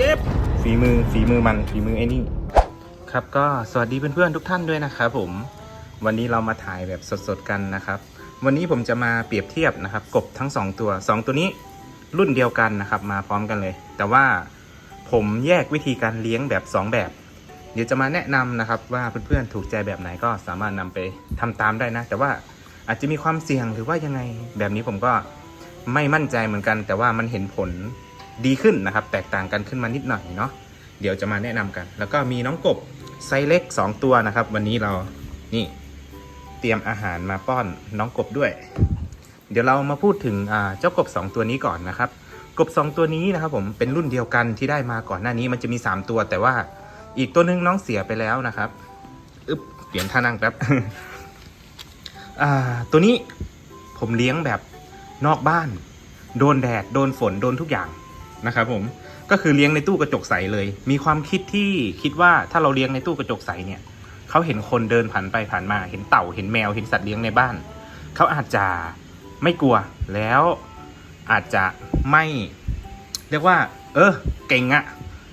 เจ็บ ฝีมือฝีมือมันฝีมือไอ้นี่ ครับก็สวัสดีเพื่อนๆทุกท่านด้วยนะครับผม วันนี้เรามาถ่ายแบบสดๆกันนะครับ วันนี้ผมจะมาเปรียบเทียบนะครับ กบทั้งสองตัวสองตัวนี้รุ่นเดียวกันนะครับ มาพร้อมกันเลย แต่ว่าผมแยกวิธีการเลี้ยงแบบสองแบบ เดี๋ยวจะมาแนะนำนะครับว่าเพื่อนๆถูกใจแบบไหนก็สามารถนำไปทำตามได้นะ แต่ว่าอาจจะมีความเสี่ยงหรือว่ายังไงแบบนี้ผมก็ไม่มั่นใจเหมือนกัน แต่ว่ามันเห็นผล ดีขึ้นนะครับ แตกต่างกันขึ้นมานิดหน่อยเนาะเดี๋ยวจะมาแนะนำกัน แล้วก็มีน้องกบไซส์เล็ก 2 ตัวนะครับ วันนี้เรานี่เตรียมอาหารมาป้อนน้องกบด้วย เดี๋ยวเรามาพูดถึงเจ้ากบ 2 ตัวนี้ก่อนนะครับ กบ 2 ตัวนี้นะครับ ผมเป็นรุ่นเดียวกันที่ได้มาก่อนหน้านี้มันจะมี 3 ตัว แต่ว่าอีกตัวหนึงน้องเสียไปแล้วนะครับอึบเปลี่ยนท่านั่งแป๊บตัวนี้ผมเลี้ยงแบบนอกบ้าน โดนแดด โดนฝน โดนทุกอย่าง นะครับผมก็คือเลี้ยงในตู้กระจกใสเลย มีความคิดที่คิดว่าถ้าเราเลี้ยงในตู้กระจกใสเนี่ยเขาเห็นคนเดินผ่านไปผ่านมา เห็นเต่าเห็นแมวเห็นสัตว์เลี้ยงในบ้านเขาอาจจะไม่กลัวแล้วอาจจะไม่เรียกว่า เออเก่งอะ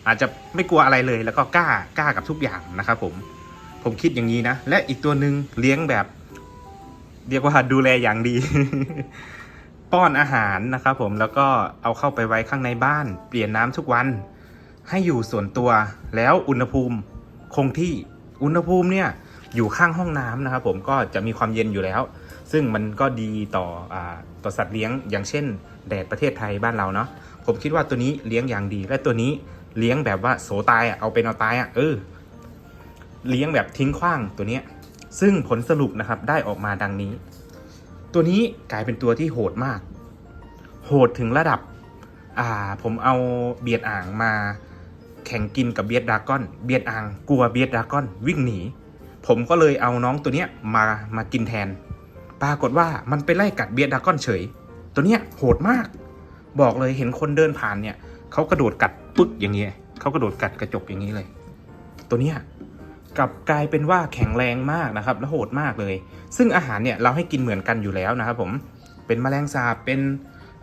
อาจจะไม่กลัวอะไรเลย แล้วก็กล้ากล้ากับทุกอย่างนะครับผมผมคิดอย่างนี้นะ และอีกตัวหนึ่งเลี้ยงแบบ เรียกว่าดูแลอย่างดี ป้อนอาหารนะครับผมแล้วก็เอาเข้าไปไว้ข้างในบ้าน เปลี่ยนน้ำทุกวัน ให้อยู่ส่วนตัวแล้วอุณหภูมิคงที่อุณหภูมิเนี่ยอยู่ข้างห้องน้ำนะครับผมก็จะมีความเย็นอยู่แล้ว ซึ่งมันก็ดีต่ออต่อสัตว์เลี้ยง อย่างเช่น แดดประเทศไทยบ้านเราเนาะผมคิดว่าตัวนี้เลี้ยงอย่างดี และตัวนี้เลี้ยงแบบว่าโสตายอะเอาเป็นเอาตายอะเออเลี้ยงแบบทิ้งขว้างตัวเนี้ยซึ่งผลสรุปนะครับได้ออกมาดังนี้ ตัวนี้กลายเป็นตัวที่โหดมาก โหดถึงระดับ อ่า ผมเอาเบียดอ่างมาแข่งกินกับเบียดดากอน เบียดอ่างกลัวเบียดดากอนวิ่งหนี ผมก็เลยเอาน้องตัวเนี้ยมามากินแทน ปรากฏว่ามันไปไล่กัดเบียดดากอนเฉย ตัวเนี้ยโหดมาก บอกเลยเห็นคนเดินผ่านเนี่ยเขากระโดดกัดปึ๊กอย่างเงี้ยเขากระโดดกัดกระจกอย่างนี้เลย ตัวเนี้ย กลับกลายเป็นว่าแข็งแรงมากนะครับและโหดมากเลย ซึ่งอาหารเนี่ยเราให้กินเหมือนกันอยู่แล้วนะครับผมเป็นแมลงสาบเป็น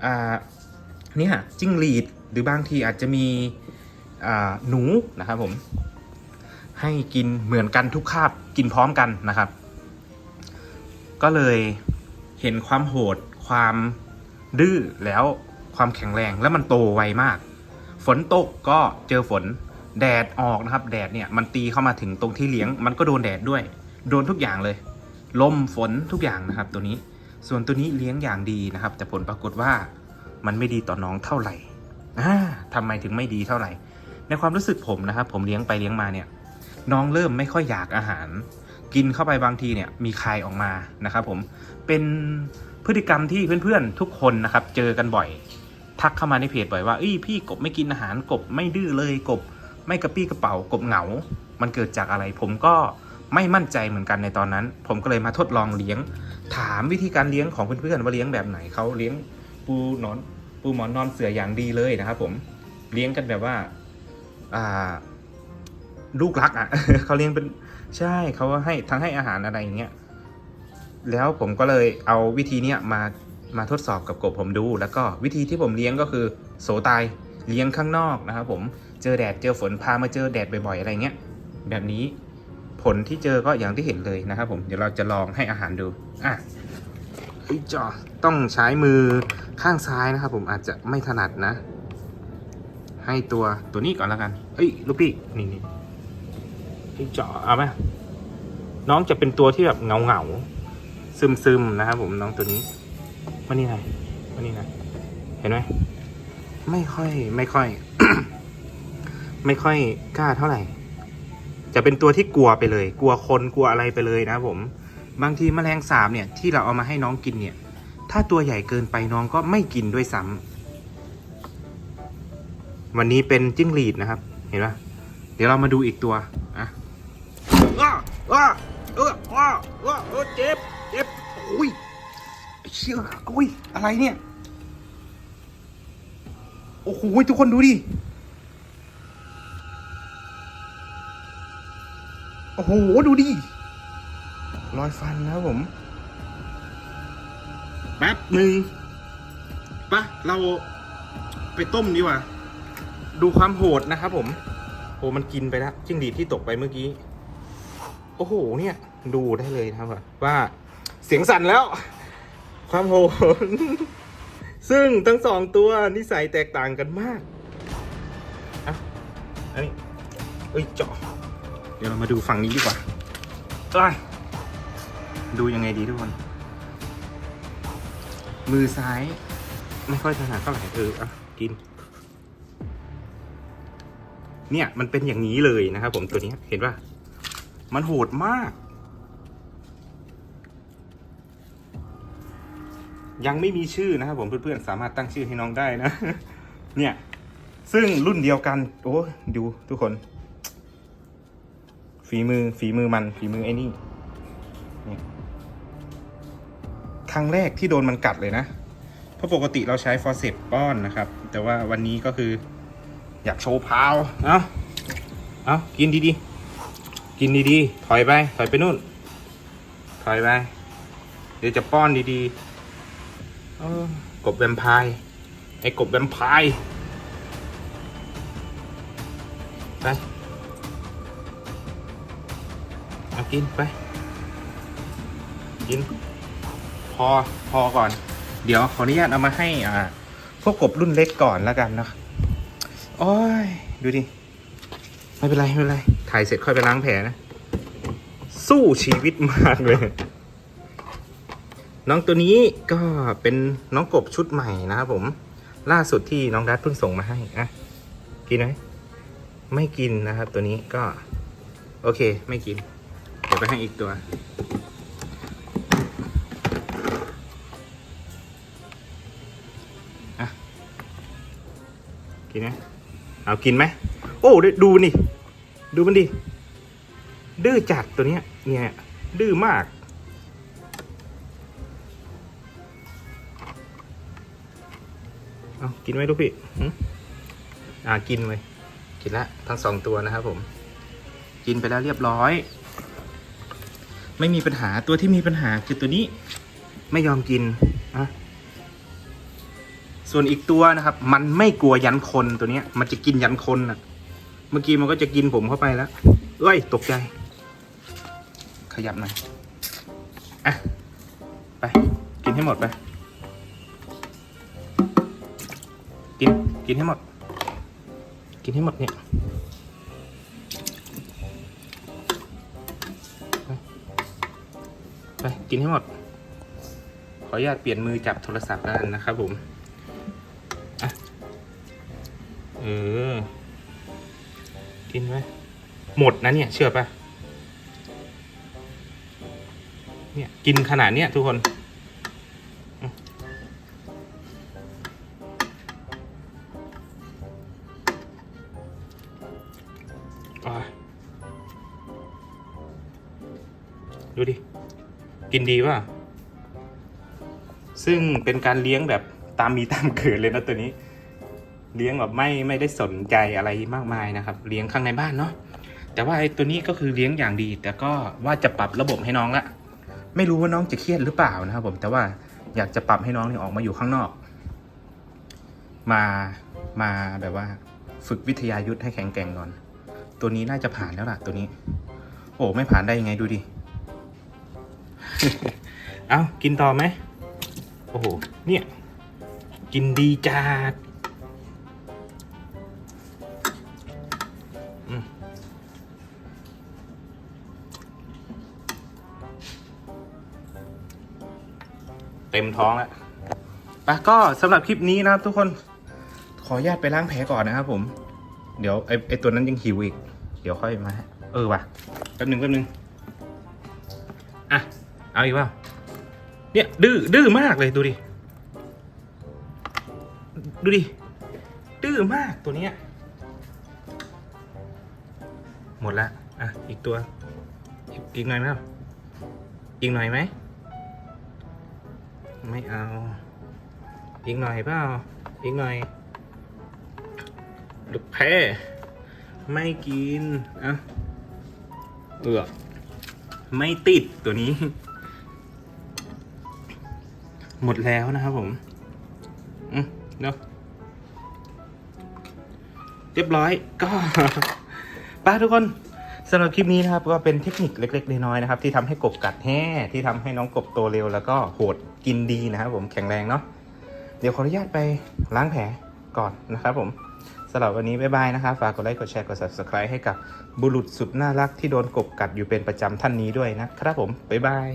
อ่าเนี่ยจิ้งหรีดหรือบางทีอาจจะมีอ่าหนูนะครับผมให้กินเหมือนกันทุกคาบกินพร้อมกันนะครับ ก็เลยเห็นความโหดความดื้อแล้วความแข็งแรงแล้วมันโตไวมาก ฝนตกก็เจอฝน แดดออกนะครับ แดดเนี่ยมันตีเข้ามาถึงตรงที่เลี้ยง มันก็โดนแดดด้วย โดนทุกอย่างเลย ลมฝนทุกอย่างนะครับ ตัวนี้ ส่วนตัวนี้เลี้ยงอย่างดีนะครับ แต่ผลปรากฏว่ามันไม่ดีต่อน้องเท่าไหร่อ่าทำไมถึงไม่ดีเท่าไหร่ ในความรู้สึกผมนะครับ ผมเลี้ยงไปเลี้ยงมาเนี่ย น้องเริ่มไม่ค่อยอยากอาหาร กินเข้าไปบางทีเนี่ยมีคายออกมานะครับผมเป็นพฤติกรรมที่เพื่อนๆทุกคนนะครับ เจอกันบ่อย ทักเข้ามาในเพจบ่อยว่าเอ้ยพี่กบไม่กินอาหารกบไม่ดื้อเลยกบ ไม่กระปี้กระเป๋ากบเหงา มันเกิดจากอะไร ผมก็ไม่มั่นใจเหมือนกันในตอนนั้น ผมก็เลยมาทดลองเลี้ยง ถามวิธีการเลี้ยงของเพื่อนๆว่าเลี้ยงแบบไหนเขาเลี้ยงปูนอน ปูหมอนนอนเสืออย่างดีเลยนะครับ ผมเลี้ยงกันแบบว่าอ่าลูกรักอะเขาเลี้ยงเป็นใช่เขาให้ทั้งให้อาหารอะไรอย่างเงี้ยแล้วผมก็เลยเอาวิธีเนี้ยมามาทดสอบกับกบผมดู แล้วก็วิธีที่ผมเลี้ยงก็คือ โสตายเลี้ยงข้างนอกนะครับผม เจอแดดเจอฝนพามาเจอแดดบ่อยๆอะไรเงี้ยแบบนี้ผลที่เจอก็อย่างที่เห็นเลยนะครับผมเดี๋ยวเราจะลองให้อาหารดูอะเฮ้ยจอต้องใช้มือข้างซ้ายนะครับผมอาจจะไม่ถนัดนะ ให้ตัวตัวนี้ก่อนแล้วกันเอ้ยลูกพี่นี่นี่เฮ้ยจอเอาไหมน้องจะเป็นตัวที่แบบเงาเงาซึมซึมนะครับผมน้องตัวนี้มานี่หน่อยมานี่หน่อยเห็นไหมไม่ค่อยไม่ค่อย ไม่ค่อยกล้าเท่าไหร่ จะเป็นตัวที่กลัวไปเลย กลัวคนกลัวอะไรไปเลยนะผม บางทีแมลงสาบเนี่ยที่เราเอามาให้น้องกินเนี่ย ถ้าตัวใหญ่เกินไปน้องก็ไม่กินด้วยซ้ำวันนี้เป็นจิ้งหรีดนะครับ เห็นปะเดี๋ยวเรามาดูอีกตัวอะอ้าอ้าเอออ้าอ้าเออเจ็บเจ็บโอ้ยเชื่อโอ้ยอะไรเนี่ย โอ้โหทุกคนดูดิ โอ้โห ดูดิ รอยฟันนะครับผม แป๊บหนึ่งปะเราไปต้มดีกว่าดดูความโหดนะครับผมโอ้มันกินไปแล้วจิ้งหรีดที่ตกไปเมื่อกี้ โอ้โห เนี่ย ดูได้เลยนะครับว่าเสียงสั่นแล้ว ความโหด ซึ่งทั้งสองตัวนิสัยแตกต่างกันมากอะอันนี้เอ้ยเจาะเดี๋ยวเรามาดูฝั่งนี้ดีกว่าเอ้ยดูยังไงดีทุกคน มือซ้าย ไม่ค่อยถนัดเท่าไหร่เอออะกิน เนี่ยมันเป็นอย่างนี้เลยนะครับผมตัวนี้เห็นป่ะ มันโหดมาก ยังไม่มีชื่อนะครับผมเพื่อนๆสามารถตั้งชื่อให้น้องได้นะ เนี่ย ซึ่งรุ่นเดียวกัน โอ้ดูทุกคน ฝีมือฝีมือมันฝีมือไอ้นี่ครั้งแรกที่โดนมันกัดเลยนะ เพราะปกติเราใช้ฟอร์เซปป้อนนะครับ แต่ว่าวันนี้ก็คืออยากโชว์พาวเอาเอากินดีๆ กินดีๆ ถอยไป ถอยไปนู่น ถอยไป เดี๋ยวจะป้อนดีๆกบแวมไพร์ไอ้กบแวมไพร์ไป กินไป กิน พอพอก่อน เดี๋ยวขออนุญาตเอามาให้ อ่า พวกกบรุ่นเล็กก่อนแล้วกันเนาะโอ้ย ดูดิ ไม่เป็นไร ไม่เป็นไร ถ่ายเสร็จค่อยไปล้างแผลนะ สู้ชีวิตมากเลย น้องตัวนี้ก็เป็นน้องกบชุดใหม่นะครับผม ล่าสุดที่น้องดัตเพิ่งส่งมาให้อะกินไหมไม่กินนะครับ ตัวนี้ก็ โอเค ไม่กิน ไปให้อีกตัว อะ กินไหมเอากินไหม โอ้ดูนี่ ดูมันดิ ดื้อจัดตัวเนี้ย เนี่ย ดื้อมากเอากินไหมลูกพี่อ่ากินเลยกินละทั้งสองตัวนะครับผม กินไปแล้วเรียบร้อย ไม่มีปัญหาตัวที่มีปัญหาคือตัวนี้ไม่ยอมกินอะส่วนอีกตัวนะครับ มันไม่กลัวยันคนตัวเนี้ย มันจะกินยันคนน่ะ เมื่อกี้มันก็จะกินผมเข้าไปแล้วเอ้ย ตกใจ ขยับหน่อยอะไป กินให้หมดไป กิน กินให้หมด กินให้หมดเนี่ย ไปกินให้หมด ขออนุญาตเปลี่ยนมือจับโทรศัพท์แล้วกันนะครับผมอะเออ กินไหมหมดนะเนี่ย เชื่อปะเนี่ย กินขนาดเนี้ยทุกคน กินดีป่ะ ซึ่งเป็นการเลี้ยงแบบตามมีตามเกิดเลยนะตัวนี้ เลี้ยงแบบไม่ไม่ได้สนใจอะไรมากมายนะครับ เลี้ยงข้างในบ้านเนาะแต่ว่าไอ้ตัวนี้ก็คือเลี้ยงอย่างดี แต่ก็ว่าจะปรับระบบให้น้องละไม่รู้ว่าน้องจะเครียดหรือเปล่านะครับ ผมแต่ว่าอยากจะปรับให้น้องนี่ออกมาอยู่ข้างนอก มามาแบบว่า ฝึกวิทยายุทธให้แข็งแกร่งก่อน ตัวนี้น่าจะผ่านแล้วล่ะตัวนี้ โอ้ไม่ผ่านได้ยังไงดูดิ เอากินต่อไหม โอ้โห เนี่ย กินดีจัดเต็มท้องแล้วปะก็สำหรับคลิปนี้นะครับทุกคน ขออนุญาตไปล้างแผลก่อนนะครับผม เดี๋ยวไอไอตัวนั้นยังหิวอีก เดี๋ยวค่อยมา เออว่ะแป๊บหนึ่งแป๊บหนึ่ง เอาอีกว่าเนี่ยดื้อดื้อมากเลยดูดิ ดูดิ ดื้อมากตัวเนี้ย หมดละ อะ อีกตัว อีกหน่อยไหมอีกหน่อยไหม ไม่เอา อีกหน่อยเปล่า อีกหน่อยลูกแพ้ไม่กิน อะ เอือไม่ติดตัวนี้ หมดแล้วนะครับผมอืมเนาะเรียบร้อยก็ไป้าทุกคนสำหรับคลิปนี้นะครับก็เป็นเทคนิคเล็ก ๆ น้อยๆนะครับ ที่ทำให้กบกัดแห่ที่ทำให้น้องกบโตเร็วแล้วก็โหดกินดีนะครับ ผมแข็งแรงเนาะเดี๋ยวขออนุญาตไปล้างแผลก่อนนะครับผมสำหรับวันนี้บ๊ายบายนะครับฝากกดไลค์กดแชร์กด subscribe ให้กับบุรุษสุดน่ารักที่โดนกบกัดอยู่เป็นประจำท่านนี้ด้วยนะครับผมบ๊ายบาย